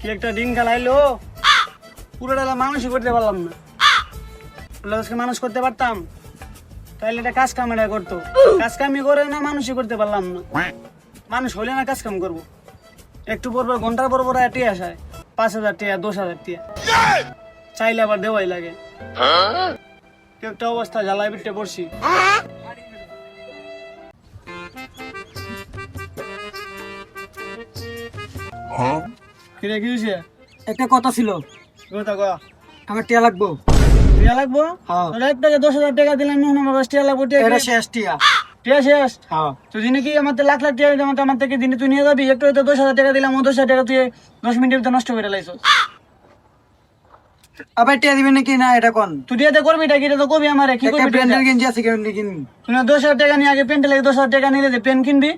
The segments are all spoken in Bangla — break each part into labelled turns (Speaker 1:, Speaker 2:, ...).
Speaker 1: কি একটা ডিম খেলাইলো? পুরোটা মানুষই করতে পারলাম না। আজকে মানুষ করতে পারতাম। তাহলে এটা কাজ কাম এটা করতো। কাজ কামই করে না, মানুষই করতে পারলাম না। মানুষ হলে না কাজ কাম করব। একটু পর ঘণ্টার পর পর টিয়া আসায় পাঁচ হাজার টিয়া, দশ হাজার টিয়া। চাইলে আবার দেওয়াই লাগে। একটা অবস্থা জ্বালাই বিটে পড়ছি। কিরে কি হয়েছে
Speaker 2: একটা কথা ছিল।
Speaker 1: কথা কয়া
Speaker 2: আমার টিয়া লাগবো।
Speaker 1: টিয়া লাগবো?
Speaker 2: হ্যাঁ।
Speaker 1: টাকা দশ হাজার টাকা দিলাম আমার টিয়া লাগবো টিয়া
Speaker 2: এটা
Speaker 1: কি?
Speaker 2: শেষ টিয়া।
Speaker 1: টিয়া শেষ?
Speaker 2: হ্যাঁ।
Speaker 1: তো দিনে কি আমার লাখ লাখ টাকা দিলাম আমার থেকে দিনে তুই নিয়ে যাবি একটু হয়তো দশ হাজার টাকা দিলাম ও দশ হাজার টাকা তুই দশ মিনিটের ভিতরে নষ্ট করে লাইছ
Speaker 2: আবার টিয়া দিবেন নাকি? না এটা কোন?
Speaker 1: তুই দিয়ে করবি টাকি এটা তো কবি আমার কি করবি
Speaker 2: ব্র্যান্ডের গেঞ্জি আছে কেমন কিনবি?
Speaker 1: তুই দশ হাজার টাকা নিয়ে আগে লাগে দশ হাজার টাকা নিলে যে পেন কিনবি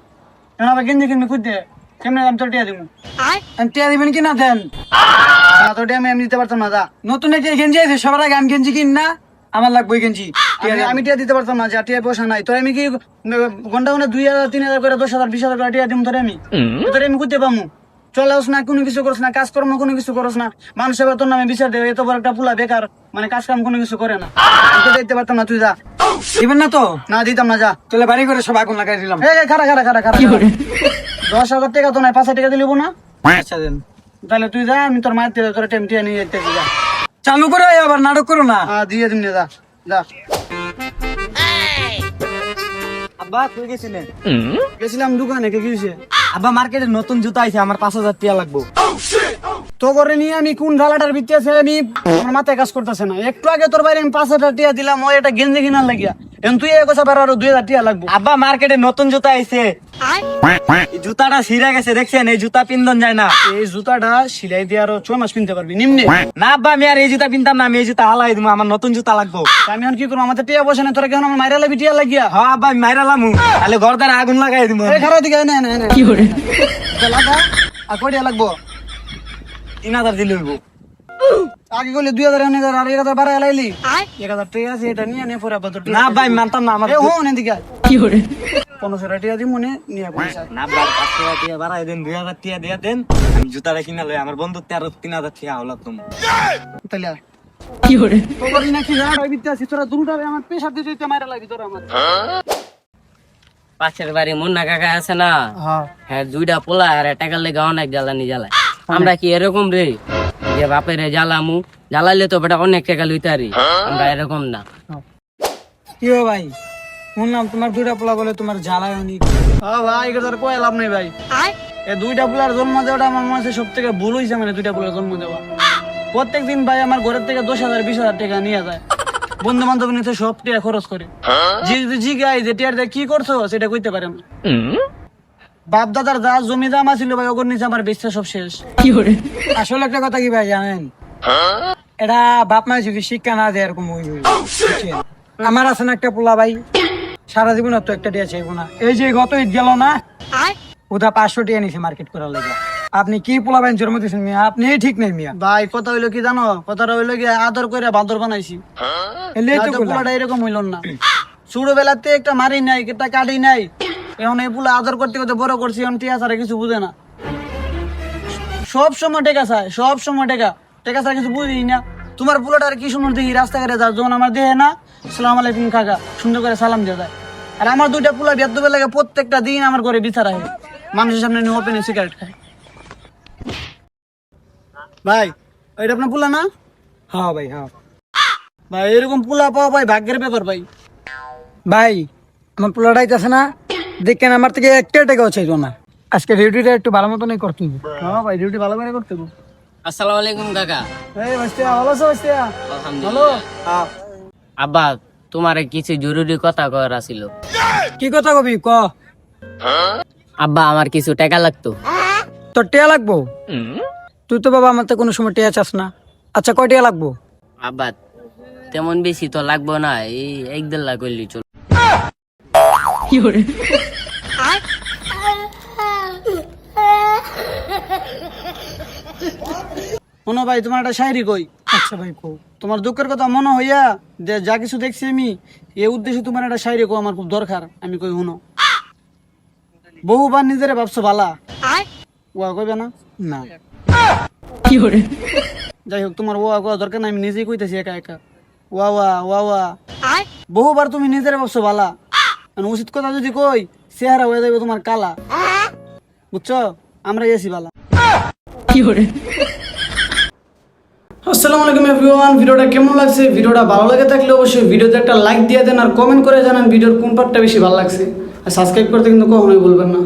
Speaker 1: এখন আবার গেঞ্জি কিনবি খুঁজতে। কেমনে দাম তোর টিয়া দিব
Speaker 2: আর টিয়া দিবেন কি না দেন?
Speaker 1: না তোর টিয়া আমি এমনি দিতে পারতাম না যা।
Speaker 2: নতুন একটা গেঞ্জি আছে সবার আগে আমি গেঞ্জি কিন না আমার লাগবে গেঞ্জি।
Speaker 1: আমি- টিয়া দিতে পারতাম না যা টিয়া পয়সা নাই। তোর আমি কি ঘণ্টা ঘণ্টা দুই হাজার তিন হাজার করে দশ হাজার বিশ হাজার করে টিয়া দিম তোর আমি? তোর আমি করতে পামু? চলাস না কোনো কিছু করছ না কাজকর্ম কোনো কিছু করস না। মানুষের তোর নামে বিচার দেবে এত বড় একটা পুলা বেকার মানে কাজ কাম কোনো কিছু করে না। আমি তো দিতে পারতাম না তুই যা।
Speaker 2: দিবেন না তো?
Speaker 1: না দিতাম না যা।
Speaker 2: তাহলে বাড়ি করে সব আগুন লাগাই দিলাম।
Speaker 1: খারা খারা খারা খারা দশ হাজার টাকা তো নাই পাঁচ হাজার টাকা দিলিব না।
Speaker 2: আচ্ছা দেন
Speaker 1: তাহলে তুই যা আমি তোর মায়ের তোর টেম টিয়া নিয়ে যেতে যা।
Speaker 2: চালু করে আবার নাটক করো না।
Speaker 1: হ্যাঁ দিয়ে দিন যা যা।
Speaker 2: আব্বা তুই গেছিলেন
Speaker 1: গেছিলাম দোকানে কে কি হয়েছে
Speaker 2: আব্বা মার্কেটে নতুন জুতা আইছে আমার পাঁচ হাজার টিয়া লাগবো।
Speaker 1: তো করে নিয়ে আমি কোন ঢালাটার ভিত্তি আছে আমি আমার মাথায় কাজ করতেছে না। একটু আগে তোর বাইরে আমি পাঁচ হাজার টিয়া দিলাম ওই একটা গেঞ্জি কিনার লাগিয়া। এখন তুই এক কথা আরও দুই হাজার টিয়া লাগবো।
Speaker 2: আব্বা মার্কেটে নতুন জুতা আইছে। এই জুতাটা ছিঁড়ে গেছে দেখছেন? এই জুতা পিন্দন যায় না।
Speaker 1: এই জুতাটা সিলাই দিয়ে আরও ছয় মাস কিনতে পারবি নিম্নে।
Speaker 2: না আব্বা আমি আর এই জুতা পিনতাম না আমি এই জুতা হালাই দিব আমার নতুন জুতা লাগবো।
Speaker 1: আমি এখন কি করব? আমাদের টিয়া বসে না তোরা কেন আমার মাইরা লাগবি টিয়া লাগিয়া?
Speaker 2: হ্যাঁ আব্বা আমি মাইরা লামু। তাহলে ঘর দ্বারা আগুন লাগাই দিব
Speaker 1: এই খারাপ দিকে না না না কি করে? লাগা আর কয় টিয়া লাগবো?
Speaker 2: তিন হাজার দিলে হইব।
Speaker 1: আগে করলে দুই হাজার হাজার আর এক হাজার বারো লাইলি। এক হাজার টিয়া আছে এটা নিয়ে নে পরে
Speaker 2: না আমি মানতাম না আমার
Speaker 1: এ হো না কি করে পনেরোশো টিয়া দিব মনে নিয়ে পয়সা।
Speaker 2: না আব্বা পাঁচশো টাকা বাড়াই দেন দুই হাজার দিয়ে দেন। আমি জুতাটা কিনা লই আমার বন্ধু তেরো তিন হাজার টিয়া হলো তুমি।
Speaker 1: তাহলে আয়। তোর নাকি জানা ওই বিদ্যা আছে তোরা দুটা আমার পেশাব দিতে দিতে মারা লাগি তোরা আমার।
Speaker 3: পাশের বাড়ি মুন্না কাকা আছে না?
Speaker 1: হ্যাঁ।
Speaker 3: হ্যাঁ দুইটা পোলা আর টাকার লেগে অনেক জ্বালানি জ্বালায়। আমরা কি এরকম রে? যে বাপেরে জ্বালামু জ্বালাইলে তো বেটা অনেক টাকা লইতারি আমরা এরকম না।
Speaker 2: কি ভাই? শুনলাম তোমার দুইটা পোলা বলে তোমার জ্বালায় অনেক
Speaker 1: হ্যাঁ ভাই এটা তোর কয় লাভ নেই ভাই। এই দুইটা পুলার জন্ম দেওয়াটা আমার মনে হচ্ছে সব থেকে ভুল হয়েছে মানে দুইটা পুলার জন্ম দেওয়া। প্রত্যেক দিন ভাই আমার ঘরের থেকে দশ হাজার বিশ হাজার টাকা নিয়ে যায়। বন্ধু বান্ধব নিতে সব টাকা খরচ করে। জি জি গাই যে টিয়ার কি করছ সেটা কইতে পারে না। বাপ দাদার যা জমি জামা ছিল ভাই ওগুর নিচে আমার বিশ্বাস সব শেষ।
Speaker 2: আসলে একটা কথা কি ভাই জানেন? এটা বাপ মা যদি শিক্ষা না দেয় এরকম আমার আছে না একটা পোলা ভাই সারা জীবন তো একটা চাইব না। এই যে গত ঈদ গেল না ওটা পাঁচশো টিয়া নিছে মার্কেট করার লাগে। আপনি কি পোলা ভাই জন্ম দিয়েছেন মিয়া? আপনি ঠিক নেই মিয়া।
Speaker 1: ভাই কথা হইল কি জানো? কথাটা হইল কি আদর করে বাদর বানাইছি। পোলাটা এরকম হইল না। ছোটবেলাতে একটা মারি নাই একটা কাটি নাই। এখন এই পুলা আদর করতে করতে বড় করছি এখন টিয়া ছাড়া কিছু বুঝে না। সব সময় টেকা চায় সব সময় টেকা। টেকা ছাড়া কিছু বুঝি না। তোমার পুলাটা আর কি সুন্দর দেখি রাস্তাঘাটে যা যখন আমার দেহে না সালাম আলাইকুম কাকা সুন্দর করে সালাম দিয়ে যায় আর আমার দুইটা পুলা বিয়ার লাগে প্রত্যেকটা দিন আমার ঘরে বিচার হয় মানুষের সামনে ওপেনে সিগারেট খায়। ভাই এটা আপনার পুলা না?
Speaker 2: হ্যাঁ ভাই হ্যাঁ।
Speaker 1: ভাই এরকম পুলা পাওয়া ভাই ভাগ্যের ব্যাপার ভাই।
Speaker 2: ভাই আমার পোলাটাই আছে না। দেখেন আমার থেকে একটা টাকাও চাইতো না। আজকে ডিউটিটা একটু ভালো মতনই করতে হবে।
Speaker 1: হ্যাঁ ভাই ডিউটি ভালো করে করতে হবে।
Speaker 3: আসসালামু আলাইকুম কাকা।
Speaker 1: এই বাস্তিয়া ভালো আছো বাস্তিয়া
Speaker 3: আলহামদুলিল্লাহ। আব্বা তোমার কিছু জরুরি কথা করা ছিল
Speaker 2: কি কথা কবি ক?
Speaker 3: আব্বা আমার কিছু টাকা লাগতো।
Speaker 2: তোর টিয়া লাগবো? তুই তো বাবা আমার তো কোনো সময় টিয়া চাস না। আচ্ছা কয় টিয়া লাগবো?
Speaker 3: আব্বা তেমন বেশি তো লাগবো না এই এক দেড় লাখ করলি চল
Speaker 1: শোনো ভাই তোমার একটা শায়রি কই?
Speaker 2: আচ্ছা ভাই কো
Speaker 1: তোমার দুঃখের কথা মনে হইয়া যে যা কিছু দেখছি আমি এই উদ্দেশ্যে তোমার একটা শায়রি কো আমার খুব দরকার। আমি কই বহুবার নিজেরে ভাবছ বালা? ওয়া কইবে না?
Speaker 2: না।
Speaker 1: যাই হোক তোমার ওয়া কোয়া দরকার নাই আমি নিজেই কইতেছি একা একা। ওয়া ওয়া ওয়া ওয়া বহুবার তুমি নিজের ভাবছ বালা। উচিত কথা যদি কই চেহারা হয়ে যাবে তোমার কালা। বুঝছ? আমরা এসি বালা। কি করে আসসালামু আলাইকুম এভরিওয়ান ভিডিওটা কেমন লাগছে? ভিডিওটা ভালো লাগে থাকলে অবশ্যই ভিডিওতে একটা লাইক দিয়ে দেন আর কমেন্ট করে জানান ভিডিওর কোন পার্টটা বেশি ভালো লাগছে। আর সাবস্ক্রাইব করতে কিন্তু কখনোই বলবেন না।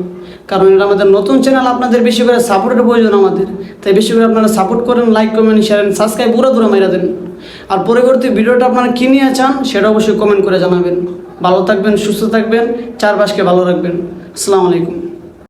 Speaker 1: কারণ এটা আমাদের নতুন চ্যানেল আপনাদের বেশি করে সাপোর্টের প্রয়োজন আমাদের। তাই বেশি করে আপনারা সাপোর্ট করেন লাইক কমেন্ট শেয়ার সাবস্ক্রাইব পুরো দূরে মেরে দেন। আর পরবর্তী ভিডিওটা আপনারা কী নিয়ে চান সেটা অবশ্যই কমেন্ট করে জানাবেন। ভালো থাকবেন সুস্থ থাকবেন চারপাশকে ভালো রাখবেন। আসসালামু আলাইকুম।